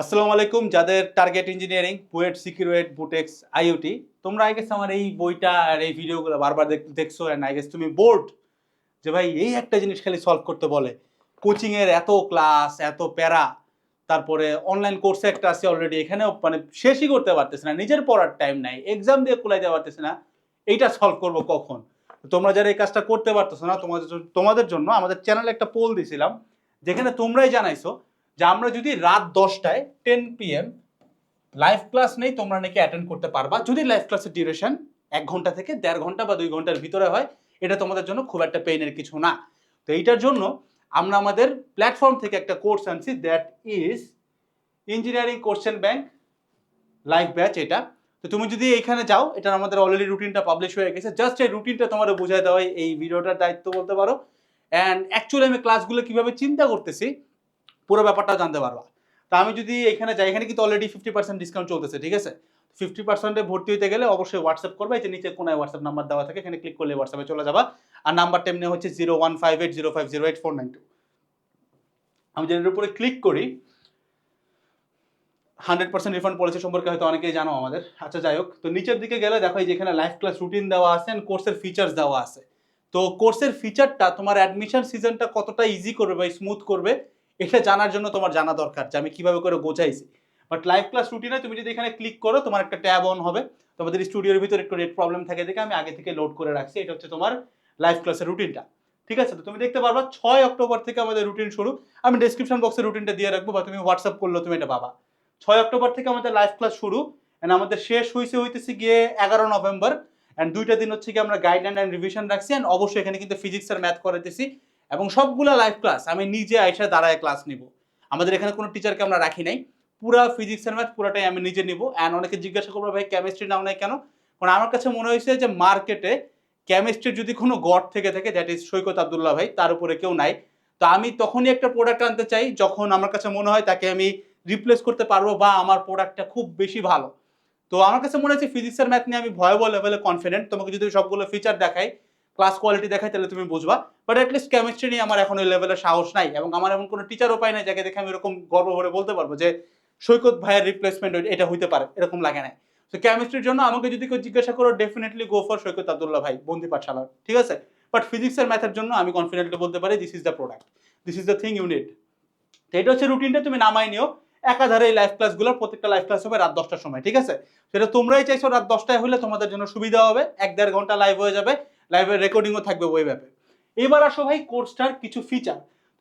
আসসালামু আলাইকুম যাদের টার্গেট ইঞ্জিনিয়ারিং বুয়েট সিকিউরেট বুটেক্স আইওটি তোমরা আই গেস আমার এই বইটা আর এই ভিডিওগুলো বারবার দেখছ অ্যান্ড আই গেস তুমি বোর্ড যে ভাই এই একটা জিনিস খালি সলভ করতে বলে। কোচিংয়ের এত ক্লাস এত প্যারা, তারপরে অনলাইন কোর্সে একটা আছে অলরেডি এখানেও মানে শেষই করতে পারতেছে না, নিজের পড়ার টাইম নাই এক্সাম দিয়ে কুলাইতে পারতেছে না, এইটা সলভ করব কখন? তোমরা যারা এই কাজটা করতে পারতেছো না, তোমাদের তোমাদের জন্য আমাদের চ্যানেলে একটা পোল দিছিলাম যেখানে তোমরাই জানাইছো যে আমরা যদি রাত দশটায় টেন পিএম লাইভ ক্লাস নেই, তোমরা নাকি অ্যাটেন্ড করতে পারবা। যদি লাইভ ক্লাসের ডিউরেশন এক ঘণ্টা থেকে দেড় ঘণ্টা বা দুই ঘণ্টার ভিতরে হয়, এটা তোমাদের জন্য খুব একটা পেইনের কিছু না। তো এইটার জন্য আমরা আমাদের প্ল্যাটফর্ম থেকে একটা কোর্স আনছি that is engineering question bank live batch এটা। তো তুমি যদি এখানে যাও এটা আমাদের অলরেডি রুটিনটা পাবলিশ হয়ে গেছে। জাস্ট এই রুটিনটা তোমার বোঝায় দেওয়াই এই ভিডিওটার দায়িত্ব বলতে পারো। অ্যান্ড অ্যাকচুয়ালি আমি ক্লাসগুলো কীভাবে চিন্তা করতেছি, পুরো ব্যাপারটা জানতে পারবা। তা আমি যদি এখানে যাই, এখানে কিন্তু অলরেডি ফিফটি পার্সেন্ট ডিসকাউন্ট চলতেছে, ঠিক আছে? ফিফটি পার্সেন্টে ভর্তি হতে গেলে অবশ্যই হোয়াটসঅ্যাপ করবে, এই যে নিচে কোনায় হোয়াটসঅ্যাপ নাম্বার দেওয়া থাকে, এখানে ক্লিক করলে হোয়াটসঅ্যাপে চলে যাবা। আর নাম্বারটা এমনি হচ্ছে zero one five eight zero five zero eight four nine two আমি যেটার উপরে ক্লিক করি হান্ড্রেড পার্সেন্ট রিফান্ড পলিসি সম্পর্কে হয়তো অনেকেই জানো আমাদের। আচ্ছা যাই হোক, তো নিচের দিকে গেলে দেখো, এই যে এখানে লাইভ ক্লাস রুটিন দেওয়া আছে অ্যান্ড কোর্সের ফিচার্স দেওয়া আছে। তো কোর্সের ফিচারটা তোমার অ্যাডমিশন সিজনটা কতটা ইজি করবে বা স্মুথ করবে, এটা জানার জন্য তোমার জানা দরকার যে আমি কীভাবে করে গোছাইছি। বাট লাইভ ক্লাস রুটিনে তুমি যদি এখানে ক্লিক করো, তোমার একটা ট্যাব অন হবে। তোমাদের স্টুডিওর ভিতরে একটু নেট প্রবলেম থাকে দেখে আমি আগে থেকে লোড করে রাখছি। এটা হচ্ছে তোমার লাইভ ক্লাসের রুটিনটা ঠিক আছে? তো তুমি দেখতে পারবা, ছয় অক্টোবর থেকে আমাদের রুটিন শুরু। আমি ডেসক্রিপশন বক্সে রুটিনটা দিয়ে রাখব বা তুমি হোয়াটসঅ্যাপ করল তুমি এটা পাবা। ছয় অক্টোবর থেকে আমাদের লাইভ ক্লাস শুরু। অ্যান্ড আমাদের শেষ হয়েছে হইতেছে গিয়ে এগারো নভেম্বর। অ্যান্ড দুইটা দিন হচ্ছে কি আমরা গাইডলাইন অ্যান্ড রিভিশন রাখছি অ্যান্ড অবশ্যই এখানে কিন্তু ফিজিক্স আর ম্যাথ করাইতেছি। এবং সবগুলো লাইভ ক্লাস আমি নিজে আইসা দাঁড়ায় ক্লাস নিব। আমাদের এখানে কোনো টিচারকে আমরা রাখি নাই। পুরা ফিজিক্স আর ম্যাথ পুরাটাই আমি নিজে নিব। অ্যান্ড অনেকে জিজ্ঞাসা করব, ভাই কেমিস্ট্রি নাও নাই কেন? কারণ আমার কাছে মনে হয়েছে যে মার্কেটে কেমিস্ট্রির যদি কোনো গড থেকে থাকে দ্যাট ইজ সৈকত আবদুল্লাহ ভাই, তার উপরে কেউ নাই। তো আমি তখনই একটা প্রোডাক্ট আনতে চাই, যখন আমার কাছে মনে হয় তাকে আমি রিপ্লেস করতে পারব বা আমার প্রোডাক্টটা খুব বেশি ভালো। তো আমার কাছে মনে হচ্ছে ফিজিক্স আর ম্যাথ নিয়ে আমি ভয়াবহ লেভেলে কনফিডেন্ট তোমাকে যদি সবগুলো ফিচার দেখাই ক্লাস কোয়ালিটি দেখাই, তাহলে তুমি বুঝবা। বাট অ্যাটলিস্ট কেমিস্ট্রি নিয়ে আমার এখন ওই লেভেলের সাহস নাই এবং আমার এমন কোনো টিচারও পাই নাই যাকে দেখে আমি এরকম গর্ব ভরে বলতে পারব যে সৈকত ভাইয়ের রিপ্লেসমেন্ট এটা হইতে পারে, এরকম লাগে না তো কেমিস্ট্রির জন্য আমাকে যদি কেউ জিজ্ঞাসা করো definitely go for Saikat Abdullah ভাই, বন্দি পাঠশালার। ঠিক আছে? বাট ফিজিক্স আর ম্যাথের জন্য আমি কনফিডেন্টলি বলতে পারি this is the product this is the thing unit তো এটা হচ্ছে রুটিনটা তুমি নামাই নিও। একাধারে এই লাইভ ক্লাসগুলোর প্রত্যেকটা লাইভ ক্লাস হবে রাত দশটার সময়, ঠিক আছে? সেটা তোমরাই চাইছো রাত দশটায় হলে তোমাদের জন্য সুবিধা হবে, এক দেড় ঘণ্টা লাইভ হয়ে যাবে লাইভের রেকর্ডিংও থাকবে ওয়েব অ্যাপে এবার আসো ভাই কোর্সটার কিছু ফিচার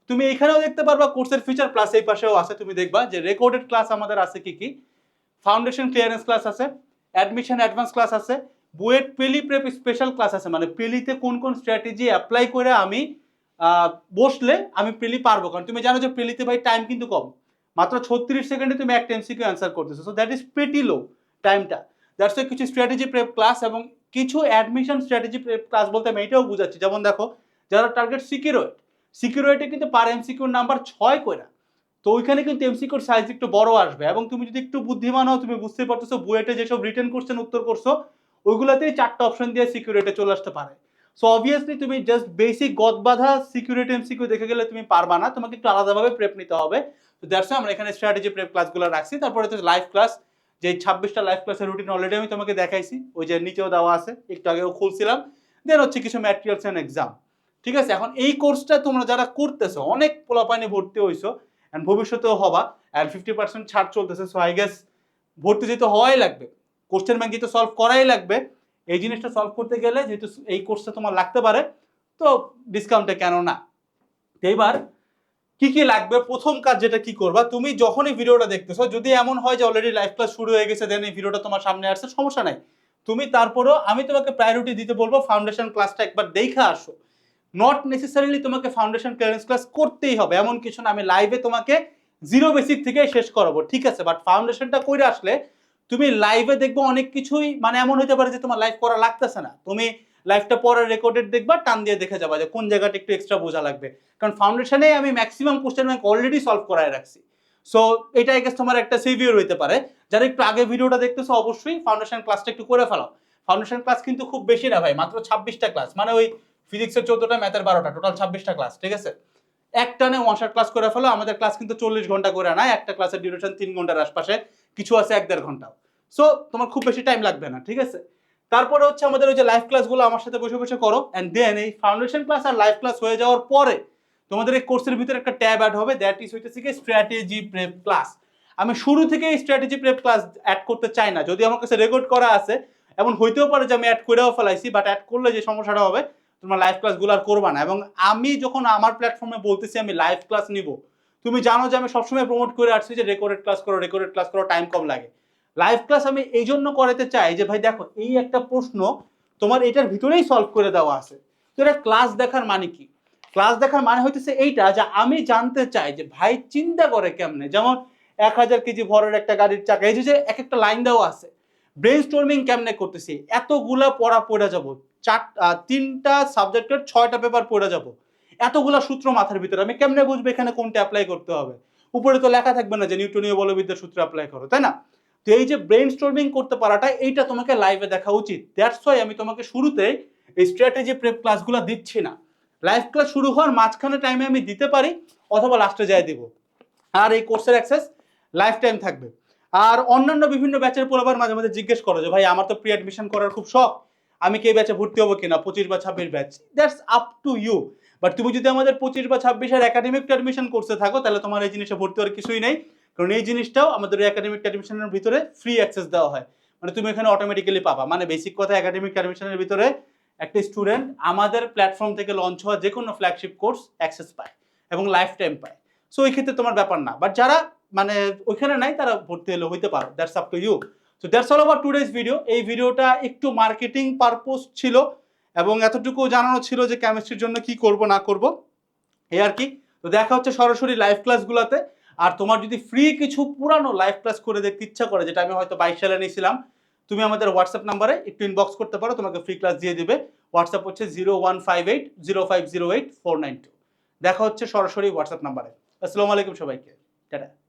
তুমি এখানেও দেখতে পারবা কোর্সের ফিচার প্লাস এই পাশেও আছে, তুমি দেখবা যে রেকর্ডেড ক্লাস আমাদের আছে কি কি? ফাউন্ডেশন ক্লিয়ারেন্স ক্লাস আছে অ্যাডমিশন অ্যাডভান্স ক্লাস আছে, বুয়েট পেলি প্রেপ স্পেশাল ক্লাস আছে মানে পেলিতে কোন কোন স্ট্র্যাটেজি অ্যাপ্লাই করে আমি বসলে আমি পেলি পারব। কারণ তুমি জানো যে পেলিতে ভাই টাইম কিন্তু কম। মাত্র ছত্রিশ সেকেন্ডে তুমি একটা এমসিকিউ অ্যান্সার করতেছো। So that is pretty low টাইমটা দ্যাটস কিছু স্ট্র্যাটেজি প্রেপ ক্লাস এবং কিছু অ্যাডমিশন স্ট্র্যাটেজি প্রেপ ক্লাস বলতে আমি এটাও বুঝাচ্ছি। যেমন দেখো, যারা টার্গেট সিকিউরিটি কিন্তু পার এমসিকিউর নাম্বার ছয় করে তো ওইখানে কিন্তু এমসিকিউর সাইজ একটু বড় আসবে এবং তুমি যদি একটু বুদ্ধিমান হও, তুমি বুঝতে পারতেছো বুয়েটে যেসব রিটার্ন কোশ্চেন উত্তর করছ, ওইগুলোতেই চারটা অপশন দিয়ে সিকিউরিটি চলে আসতে পারে। সো অবভিয়াসলি তুমি জাস্ট বেসিক গদ বাঁধা সিকিউরিটি এমসিকিউ দেখে গেলে তুমি পারবা না। তোমাকে একটু আলাদাভাবে প্রেপ নিতে হবে। তো দ্যাটস আমরা এখানে স্ট্র্যাটেজি প্রেপ ক্লাসগুলো রাখছি। তারপরে তো লাইভ ক্লাস যে ছাব্বিশটা লাইভ ক্লাসের রুটিন অলরেডি আমি তোমাকে দেখাইছি। ওই যে নিচেও দেওয়া আছে, একটু আগেও খুলছিলাম। দেন হচ্ছে কিছু ম্যাটেরিয়ালস অ্যান্ড এক্সাম ঠিক আছে? এখন এই কোর্সটা তোমরা যারা করতেছো, অনেক পোলাপানি ভর্তি হইছো অ্যান্ড ভবিষ্যতেও হবা অ্যান্ড ফিফটি পার্সেন্ট ছাড় চলতেছে সো আই গেস ভর্তি যেহেতু হওয়াই লাগবে কোশ্চেন ব্যাংক যেহেতু সলভ করাই লাগবে, এই জিনিসটা সলভ করতে গেলে যেহেতু এই কোর্সটা তোমার লাগতে পারে, তো ডিসকাউন্টে কেন না? তো এবার কি কি লাগবে, প্রথম কাজ যেটা কি করবা, তুমি যখনই ভিডিওটা দেখতেছো, যদি এমন হয় যে অলরেডি লাইভ ক্লাস শুরু হয়ে গেছে দেন এই ভিডিওটা তোমার সামনে আসছে, সমস্যা নাই। তুমি তারপরেও আমি তোমাকে প্রায়োরিটি দিতে বলব ফাউন্ডেশন ক্লাসটা একবার দেখে আসো। নট নেসেসারিলি তোমাকে ফাউন্ডেশন ক্লিয়ারেন্স ক্লাস করতেই হবে, এমন কিছু না, আমি লাইভে তোমাকে জিরো বেসিক থেকে শেষ করাবো, ঠিক আছে? বাট ফাউন্ডেশনটা করে আসলে, তুমি লাইভে দেখব অনেক কিছুই মানে এমন হতে পারে যে তোমার লাইভ করা লাগতেছে না। তুমি লাইভটা পরে রেকর্ডেড দেখবা, টান দিয়ে দেখে যাবা যে কোন জায়গাটা একটু এক্সট্রা বোঝা লাগবে। কারণ ফাউন্ডেশনে আমি maximum question bank already solve করায় রাখছি। সো এটা গেস তোমার একটা সেভিওর হইতে পারে। যারা একটু আগে ভিডিওটা দেখতেছো, অবশ্যই ফাউন্ডেশন ক্লাসটা একটু করে ফেলো ফাউন্ডেশন ক্লাস কিন্তু খুব বেশি না ভাই, মাত্র ছাব্বিশটা ক্লাস মানে ওই ফিজিক্সের চোদ্দটা ম্যাথের বারোটা টোটাল ছাব্বিশটা ক্লাস ঠিক আছে? এক টানে ওয়ান শট ক্লাস করে ফেলো আমাদের ক্লাস কিন্তু চল্লিশ ঘণ্টা করে না একটা ক্লাসের ডিউরেশন তিন ঘণ্টার আশপাশে, কিছু আছে এক দেড় ঘন্টাও। সো তোমার খুব বেশি টাইম লাগবে না, ঠিক আছে? তারপরে হচ্ছে আমাদের ওই যে লাইভ ক্লাসগুলো আমার সাথে বসে বসে করো। অ্যান্ড দেন এই ফাউন্ডেশন ক্লাস আর লাইভ ক্লাস হয়ে যাওয়ার পরে তোমাদের এই কোর্সের ভিতরে একটা ট্যাব অ্যাড হবে। দ্যাট ইজ হইতেছে কি স্ট্র্যাটেজি প্রেপ ক্লাস আমি শুরু থেকে এই স্ট্র্যাটেজি প্রেপ ক্লাস অ্যাড করতে চাই না। যদি আমার কাছে রেকর্ড করা আছে, এমন হইতেও পারে যে আমি অ্যাড করেও ফেলাইছি বাট অ্যাড করলে যে সমস্যাটা হবে, তোমার লাইভ ক্লাসগুলো আর করবা না। এবং আমি যখন আমার প্ল্যাটফর্মে বলতেছি, আমি লাইভ ক্লাস নিব। তুমি জানো যে আমি সবসময় প্রমোট করে আসছি যে রেকর্ডেড ক্লাস করো রেকর্ডেড ক্লাস করো টাইম কম লাগে। লাইভ ক্লাস আমি এই জন্য করাতে চাই যে, ভাই দেখো, এই একটা প্রশ্ন তোমার এটার ভিতরেই সলভ করে দেওয়া আছে। তো এটা ক্লাস দেখার মানে কি? ক্লাস দেখার মানে হইতেছে এইটা যে, আমি জানতে চাই যে, ভাই চিন্তা করে কেমনে? যেমন এক হাজার কেজি ভরের একটা গাড়ির চাকা, এই যে এক একটা লাইন দেওয়া আছে। ব্রেন স্টর্মিং কেমনে করতেছি? এতগুলা পড়া পড়ে যাব। চার তিনটা সাবজেক্টের ছয়টা পেপার পড়ে যাব। এতগুলা সূত্র মাথার ভিতরে, আমি কেমনে বুঝব এখানে কোনটা অ্যাপ্লাই করতে হবে? উপরে তো লেখা থাকবে না যে নিউটনীয় বলবিদ্যার সূত্র অ্যাপ্লাই করো, তাই না? তো এই যে ব্রেন স্টর্মিং করতে পারাটা, এইটা তোমাকে লাইভে দেখা উচিত। দ্যাটস ওয়াই আমি তোমাকে শুরুতে এই স্ট্র্যাটেজি প্রেপ ক্লাসগুলো দিচ্ছি না। লাইভ ক্লাস শুরু হওয়ার মাঝখানে টাইমে আমি দিতে পারি, অথবা লাস্টে যাই দিব। আর এই কোর্সের অ্যাক্সেস লাইফ টাইম থাকবে। আর অন্যান্য বিভিন্ন ব্যাচের পোলাবার মাঝে মাঝে জিজ্ঞেস করো যে, ভাই, আমার তো প্রি অ্যাডমিশন করার খুব শখ। আমি কি ব্যাচে ভর্তি হব কিনা? পঁচিশ বা ছাব্বিশ batch that's up to you but তুমি যদি আমাদের পঁচিশ বা ছাব্বিশের একাডেমিক অ্যাডমিশন করতে থাকো, তাহলে তোমার এই জিনিসে ভর্তি হওয়ার কিছুই নেই। কারণ এই জিনিসটাও আমাদের একাডেমিক অ্যাডমিশনের ভিতরে ফ্রি অ্যাক্সেস দেওয়া হয়। মানে তুমি এখানে অটোমেটিক্যালি পাবা। মানে বেসিক কথা একাডেমিক অ্যাডমিশনের ভিতরে একটা স্টুডেন্ট আমাদের প্ল্যাটফর্ম থেকে লঞ্চ হওয়া যে কোনো ফ্ল্যাগশিপ কোর্স অ্যাক্সেস পায় এবং লাইফ টাইম পায়। সো ওই ক্ষেত্রে তোমার ব্যাপার না। বাট যারা মানে ওইখানে নাই, তারা ভর্তি হলে হইতে পারো। That's up to you so that's all আবার টুডেজ ভিডিও এই ভিডিওটা একটু মার্কেটিং পারপোজ ছিল এবং এতটুকু জানানো ছিল যে কেমিস্ট্রির জন্য কি করব, না করব। এই আর কি। তো দেখা হচ্ছে সরাসরি লাইভ ক্লাসগুলোতে আর তোমার যদি ফ্রি কিছু পুরানো লাইভ ক্লাস করে দেখতে ইচ্ছা করে, যেটা আমি হয়তো বাইশ সালে নিয়েছিলাম, তুমি আমাদের হোয়াটসঅ্যাপ নাম্বারে একটু ইনবক্স করতে পারো, তোমাকে ফ্রি ক্লাস দিয়ে দেবে। হোয়াটসঅ্যাপ হচ্ছে zero one five eight zero five zero eight four nine two দেখা হচ্ছে সরাসরি হোয়াটসঅ্যাপ নাম্বারে আসসালামু আলাইকুম সবাইকে। টাটা।